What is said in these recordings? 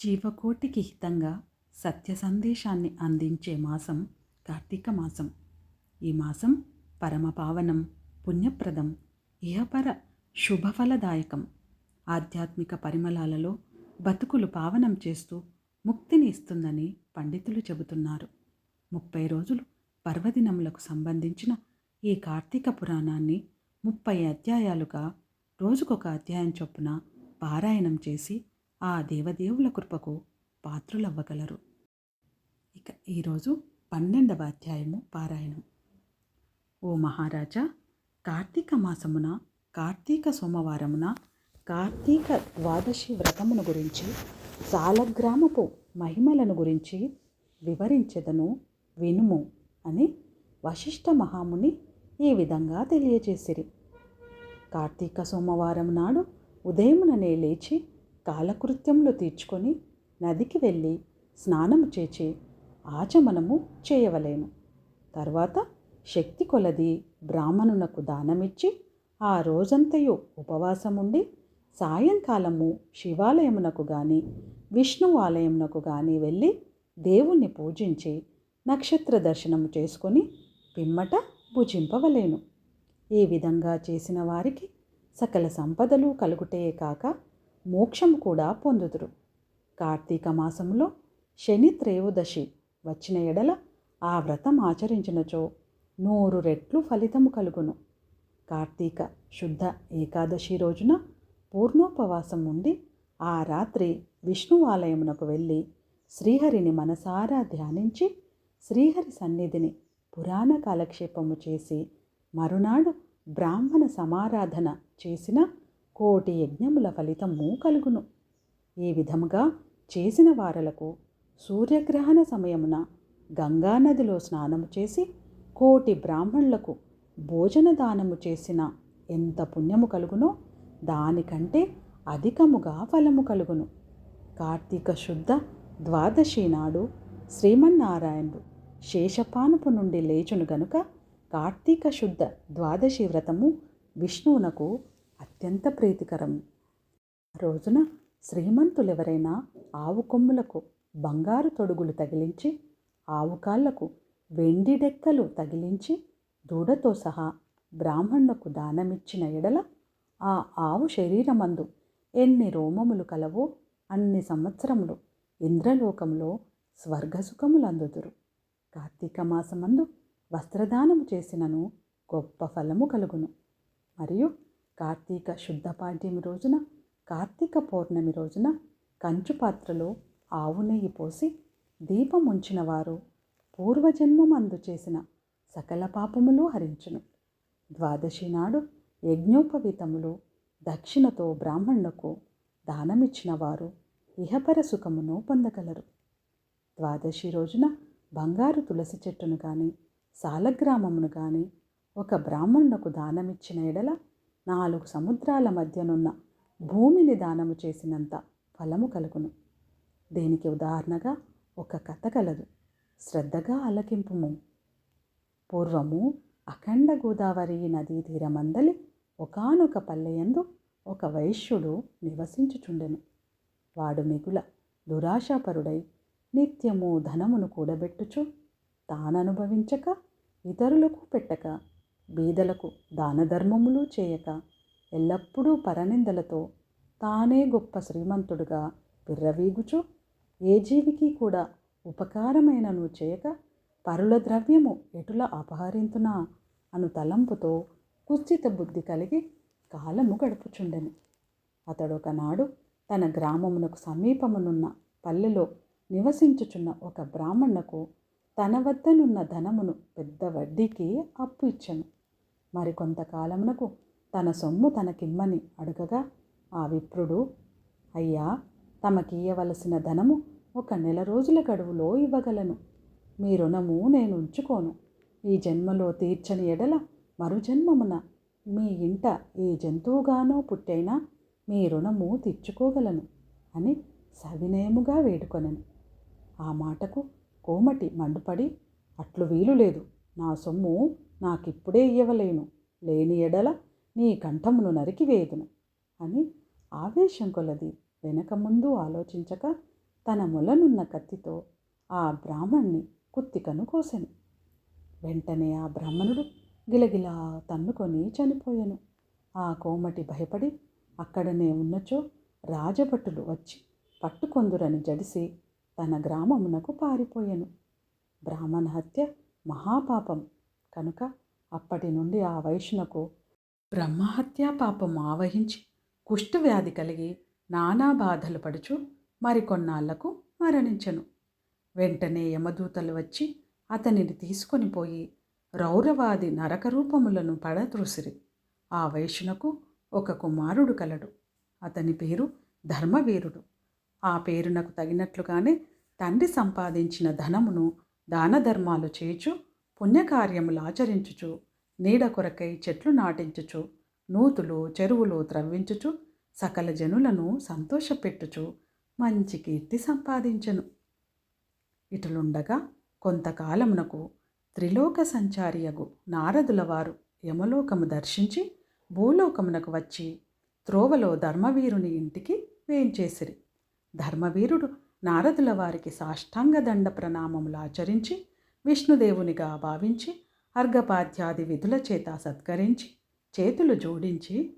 జీవకోటికి హితంగా సత్య సందేశాన్ని అందించే మాసం కార్తీక మాసం. ఈ మాసం పరమపావనం పుణ్యప్రదం ఇహపర శుభఫలదాయకం. ఆధ్యాత్మిక పరిమళాలలో బతుకులు పావనం చేస్తూ ముక్తిని ఇస్తుందని పండితులు చెబుతున్నారు. ముప్పై రోజులు పర్వదినములకు సంబంధించిన ఈ కార్తీక పురాణాన్ని ముప్పై అధ్యాయాలుగా రోజుకొక అధ్యాయం చొప్పున పారాయణం చేసి ఆ దేవదేవుల కృపకు పాత్రులవ్వగలరు. ఇక ఈరోజు పన్నెండవ అధ్యాయము పారాయణం. ఓ మహారాజా కార్తీక మాసమున కార్తీక సోమవారమున కార్తీక ద్వాదశి వ్రతమును గురించి సాలగ్రామపు మహిమలను గురించి వివరించెదను వినుము అని వశిష్ఠ మహాముని ఈ విధంగా తెలియజేసిరి. కార్తీక సోమవారం నాడు ఉదయముననే లేచి కాలకృత్యములు తీర్చుకొని నదికి వెళ్ళి స్నానము చేచి ఆచమనము చేయవలేను. తర్వాత శక్తి కొలది బ్రాహ్మణునకు దానమిచ్చి ఆ రోజంతయు ఉపవాసముండి సాయంకాలము శివాలయమునకు గాని విష్ణు ఆలయమునకు గాని వెళ్ళి దేవుణ్ణి పూజించి నక్షత్ర దర్శనము చేసుకొని పిమ్మట భుజింపవలేను. ఈ విధంగా చేసిన వారికి సకల సంపదలు కలుగుటే కాక మోక్షం కూడా పొందుదురు. కార్తీక మాసంలో శని త్రయోదశి వచ్చిన ఎడల ఆ వ్రతం ఆచరించినచో నూరు రెట్లు ఫలితము కలుగును. కార్తీక శుద్ధ ఏకాదశి రోజున పూర్ణోపవాసం ఉండి ఆ రాత్రి విష్ణు ఆలయమునకు వెళ్ళి శ్రీహరిని మనసారా ధ్యానించి శ్రీహరి సన్నిధిని పురాణ కాలక్షేపము చేసి మరునాడు బ్రాహ్మణ సమారాధన చేసిన కోటి యజ్ఞముల ఫలితము కలుగును. ఈ విధముగా చేసిన వారలకు సూర్యగ్రహణ సమయమున గంగానదిలో స్నానము చేసి కోటి బ్రాహ్మణులకు భోజన దానము చేసిన ఎంత పుణ్యము కలుగునో దానికంటే అధికముగా ఫలము కలుగును. కార్తీక శుద్ధ ద్వాదశి నాడు శ్రీమన్నారాయణుడు శేషపానుపు నుండి లేచును గనుక కార్తీక శుద్ధ ద్వాదశి వ్రతము విష్ణువునకు అత్యంత ప్రీతికరం. రోజున శ్రీమంతులెవరైనా ఆవు కొమ్ములకు బంగారు తొడుగులు తగిలించి ఆవు కాళ్ళకు వెండి డెక్కలు తగిలించి దూడతో సహా బ్రాహ్మణులకు దానమిచ్చిన ఎడల ఆ ఆవు శరీరమందు ఎన్ని రోమములు కలవో అన్ని సంవత్సరములు ఇంద్రలోకంలో స్వర్గసుఖములందుదురు. కార్తీక మాసమందు వస్త్రదానము చేసినను గొప్ప ఫలము కలుగును. మరియు కార్తీక శుద్ధ పాడ్యమి రోజున కార్తీక పౌర్ణమి రోజున కంచు పాత్రలో ఆవు నెయ్యి పోసి దీపం ఉంచిన వారు పూర్వజన్మమందు చేసిన సకల పాపములు హరించును. ద్వాదశి నాడు యజ్ఞోపవీతములు దక్షిణతో బ్రాహ్మణులకు దానమిచ్చిన వారు ఇహపర సుఖమును పొందగలరు. ద్వాదశి రోజున బంగారు తులసి చెట్టును కానీ సాలగ్రామమును కానీ ఒక బ్రాహ్మణులకు దానమిచ్చిన ఎడల నాలుగు సముద్రాల మధ్యనున్న భూమిని దానము చేసినంత ఫలము కలుగును. దీనికి ఉదాహరణగా ఒక కథ కలదు. శ్రద్ధగా అలకింపుము పూర్వము అఖండ గోదావరి నదీ తీరమందలి ఒకనొక పల్లెయందు ఒక వైశ్యుడు నివసించుచుండెను. వాడు మిగుల దురాశాపరుడై నిత్యము ధనమును కూడబెట్టుచు తాననుభవించక ఇతరులకు పెట్టక బీదలకు దానధర్మములు చేయక ఎల్లప్పుడూ పరనిందలతో తానే గొప్ప శ్రీమంతుడుగా విర్రవీగుచు. ఏ జీవికి కూడా ఉపకారమైనను చేయక పరుల ద్రవ్యము ఎటుల అపహరింతునా అను తలంపుతో కుచిత బుద్ధి కలిగి కాలము గడుపుచుండెను. అతడొకనాడు తన గ్రామమునకు సమీపమునున్న పల్లెలో నివసించుచున్న ఒక బ్రాహ్మణకు తన వద్దనున్న ధనమును పెద్ద వడ్డీకి అప్పు ఇచ్చను. మరికొంతకాలమునకు తన సొమ్ము తనకిమ్మని అడగగా ఆ విప్రుడు అయ్యా తమకియ్యవలసిన ధనము ఒక నెల రోజుల గడువులో ఇవ్వగలను. మీ రుణము నేను ఉంచుకోను. ఈ జన్మలో తీర్చని ఎడల మరు జన్మమున మీ ఇంట ఏ జంతువుగానో పుట్టైనా మీ రుణము తీర్చుకోగలను అని సవినయముగా వేడుకొనను. ఆ మాటకు కోమటి మండుపడి అట్లు వీలు లేదు. నా సొమ్ము నాకిప్పుడే ఇయ్యవలేను. లేని ఎడల నీ కంఠమును నరికివేయుదును అని ఆవేశం కొలది. వెనక ముందు ఆలోచించక తన మొలనున్న కత్తితో ఆ బ్రాహ్మణ్ణి కుత్తికను కోసెను. వెంటనే ఆ బ్రాహ్మణుడు గిలగిలా తన్నుకొని చనిపోయాను. ఆ కోమటి భయపడి అక్కడనే ఉన్నచో రాజభటులు వచ్చి పట్టుకొందురని జడిసి తన గ్రామమునకు పారిపోయాను. బ్రాహ్మణ హత్య మహాపాపం. కనుక అప్పటి నుండి ఆ వైష్ణకు బ్రహ్మహత్యా పాపం ఆవహించి కుష్ఠవ్యాధి కలిగి నానా బాధలు పడుచు మరికొన్నాళ్ళకు మరణించెను. వెంటనే యమదూతలు వచ్చి అతనిని తీసుకొని పోయి రౌరవాది నరకరూపములను పడత్రుసిరి ఆ వైష్ణకు ఒక కుమారుడు కలడు. అతని పేరు ధర్మవీరుడు. ఆ పేరునకు తగినట్లుగానే తండ్రి సంపాదించిన ధనమును దాన ధర్మాలు చేచు పుణ్యకార్యములు ఆచరించుచు నీడ కొరకై చెట్లు నాటించుచు నూతులు చెరువులు త్రవ్వించుచు సకల జనులను సంతోషపెట్టుచు మంచి కీర్తి సంపాదించెను. ఇటులుండగా కొంతకాలమునకు త్రిలోక సంచారియగు నారదుల వారు యమలోకము దర్శించి భూలోకమునకు వచ్చి త్రోవలో ధర్మవీరుని ఇంటికి వేయించేసిరి ధర్మవీరుడు నారదుల వారికి సాష్టాంగ దండ ప్రణామములు ఆచరించి విష్ణుదేవునిగా భావించి అర్ఘపాధ్యాది విధుల చేత సత్కరించి చేతులు జోడించి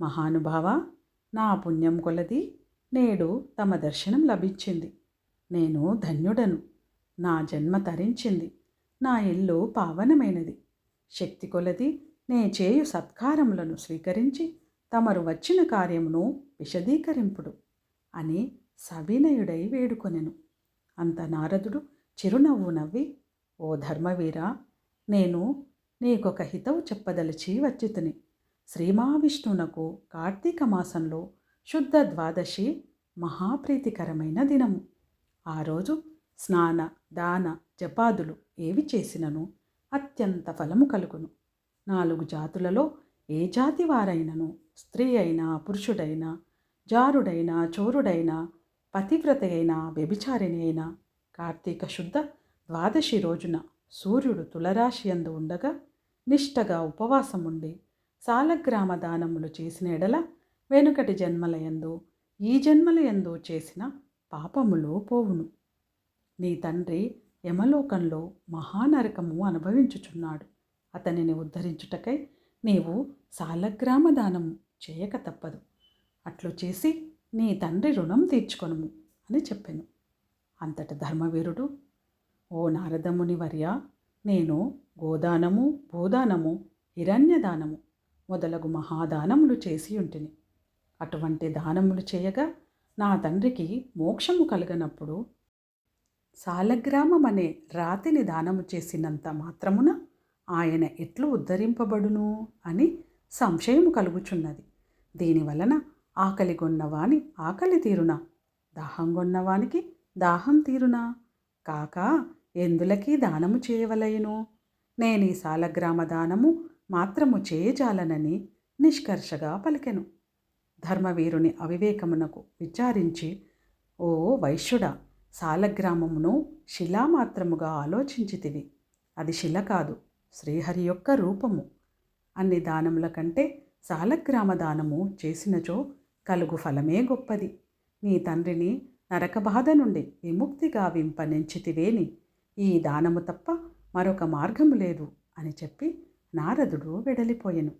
మహానుభావ నా పుణ్యం కొలది నేడు తమ దర్శనం లభించింది. నేను ధన్యుడను. నా జన్మ తరించింది. నా ఇల్లు పావనమైనది. శక్తి కొలది నే చేయు సత్కారములను స్వీకరించి తమరు వచ్చిన కార్యమును విశదీకరింపుడు అని సవినయుడై వేడుకొనెను. అంత నారదుడు చిరునవ్వు నవ్వి ఓ ధర్మవీరా నేను నీకొక హితవు చెప్పదలిచి వచ్చితిని. శ్రీమావిష్ణునకు కార్తీక మాసంలో శుద్ధ ద్వాదశి మహాప్రీతికరమైన దినము. ఆ రోజు స్నాన దాన జపాదులు ఏవి చేసినను అత్యంత ఫలము కలుగును. నాలుగు జాతులలో ఏ జాతి వారైనను? స్త్రీ అయినా పురుషుడైనా జారుడైనా చోరుడైనా పతివ్రత అయినా వ్యభిచారిణి అయినా కార్తీక శుద్ధ ద్వాదశి రోజున సూర్యుడు తులరాశి అందు ఉండగా నిష్టగా ఉపవాసం ఉండి సాలగ్రామ దానములు చేసిన ఎడల వెనుకటి జన్మలయందు ఈ జన్మలయందు చేసిన పాపములు పోవును. నీ తండ్రి యమలోకంలో మహానరకము అనుభవించుచున్నాడు. అతనిని ఉద్ధరించుటకై నీవు సాలగ్రామ దానము చేయక తప్పదు. అట్లు చేసి నీ తండ్రి రుణం తీర్చుకొనుము అని చెప్పాను. అంతట ధర్మవీరుడు ఓ నారదముని వర్య నేను గోదానము భూదానము హిరణ్యదానము మొదలగు మహాదానములు చేసి ఉంటిని. అటువంటి దానములు చేయగా నా తండ్రికి మోక్షము కలగనప్పుడు సాలగ్రామం అనే రాతిని దానము చేసినంత మాత్రమున ఆయన ఎట్లు ఉద్ధరింపబడును అని సంశయము కలుగుచున్నది. దీనివలన ఆకలి కొన్నవాని ఆకలి తీరునా? దాహం కొన్నవానికి దాహం తీరునా? కాక ఎందులకి దానము చేయవలయను? నేనీ సాలగ్రామ దానము మాత్రము చేయజాలనని నిష్కర్షగా పలికెను. ధర్మవీరుని అవివేకమునకు విచారించి ఓ వైశ్యుడా సాలగ్రామమును శిలామాత్రముగా ఆలోచించితివి. అది శిల కాదు శ్రీహరి యొక్క రూపము. అన్ని దానముల కంటే సాలగ్రామ దానము చేసినచో కలుగు ఫలమే గొప్పది. నీ తండ్రిని నరకబాధ నుండి విముక్తిగా వింపనించితివేని ఈ దానము తప్ప మరొక మార్గము లేదు అని చెప్పి నారదుడు వెడలిపోయెను.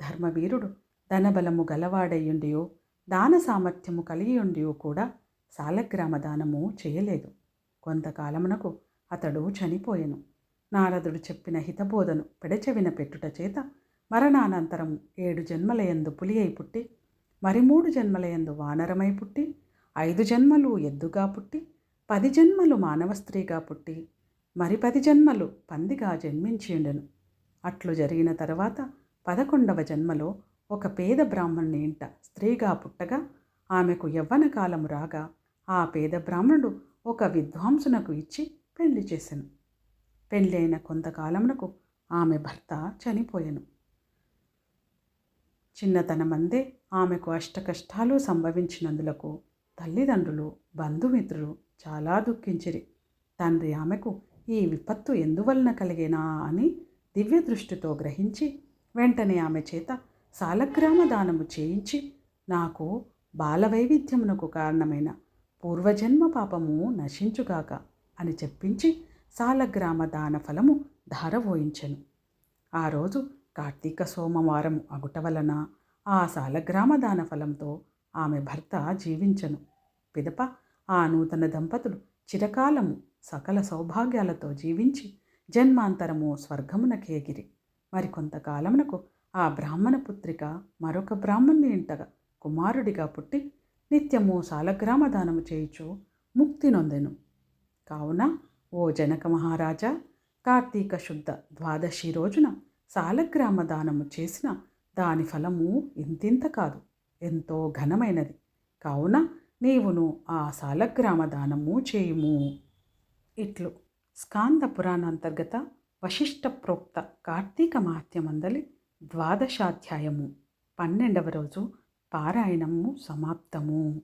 ధర్మవీరుడు ధనబలము గలవాడయ్యుండియో దాన సామర్థ్యము కలిగియుండియో కూడా సాలగ్రామ దానము చేయలేదు. కొంతకాలమునకు అతడు చనిపోయెను. నారదుడు చెప్పిన హితబోధను పెడచెవిన పెట్టుట చేత మరణానంతరం ఏడు జన్మలయందు పులి అయి పుట్టి మరి మూడు జన్మలయందు వానరమై పుట్టి ఐదు జన్మలు ఎద్దుగా పుట్టి పది జన్మలు మానవ స్త్రీగా పుట్టి మరి పది జన్మలు పందిగా జన్మించిండెను అట్లు జరిగిన తర్వాత పదకొండవ జన్మలో ఒక పేద బ్రాహ్మణుని ఇంట స్త్రీగా పుట్టగా ఆమెకు యవ్వన కాలము రాగా ఆ పేద బ్రాహ్మణుడు ఒక విద్వాంసునకు ఇచ్చి పెళ్ళి చేశాను పెళ్ళి అయిన కొంతకాలమునకు ఆమె భర్త చనిపోయాను. చిన్నతనమందే ఆమెకు అష్టకష్టాలు సంభవించినందులకు తల్లిదండ్రులు బంధుమిత్రులు చాలా దుఃఖించిరి. తండ్రి ఆమెకు ఈ విపత్తు ఎందువలన కలిగేనా అని దివ్య దృష్టితో గ్రహించి వెంటనే ఆమె చేత సాలగ్రామ దానము చేయించి నాకు బాలవైవిధ్యమునకు కారణమైన పూర్వజన్మ పాపము నశించుగాక అని చెప్పించి సాలగ్రామ దాన ఫలము ధారవోయించెను ఆ రోజు కార్తీక సోమవారం అగుట వలన ఆ సాలగ్రామ దాన ఫలంతో ఆమె భర్త జీవించను. పిదప ఆ నూతన దంపతులు చిరకాలము సకల సౌభాగ్యాలతో జీవించి జన్మాంతరము స్వర్గమునకేగిరి మరికొంతకాలమునకు ఆ బ్రాహ్మణ పుత్రిక మరొక బ్రాహ్మణుని ఇంటగా కుమారుడిగా పుట్టి నిత్యము సాలగ్రామ దానము చేయుచు ముక్తి నొందెను. కావున ఓ జనక మహారాజా కార్తీక శుద్ధ ద్వాదశి రోజున సాలగ్రామ దానము చేసిన దాని ఫలము ఇంతింత కాదు ఎంతో ఘనమైనది. కావున నీవును ఆ సాలగ్రామ దానము చేయుము. ఇట్లు స్కాంద పురాణ అంతర్గత వశిష్ట ప్రోక్త కార్తీక మాత్యమందలి ద్వాదశాధ్యాయము పన్నెండవ రోజు పారాయణము సమాప్తము.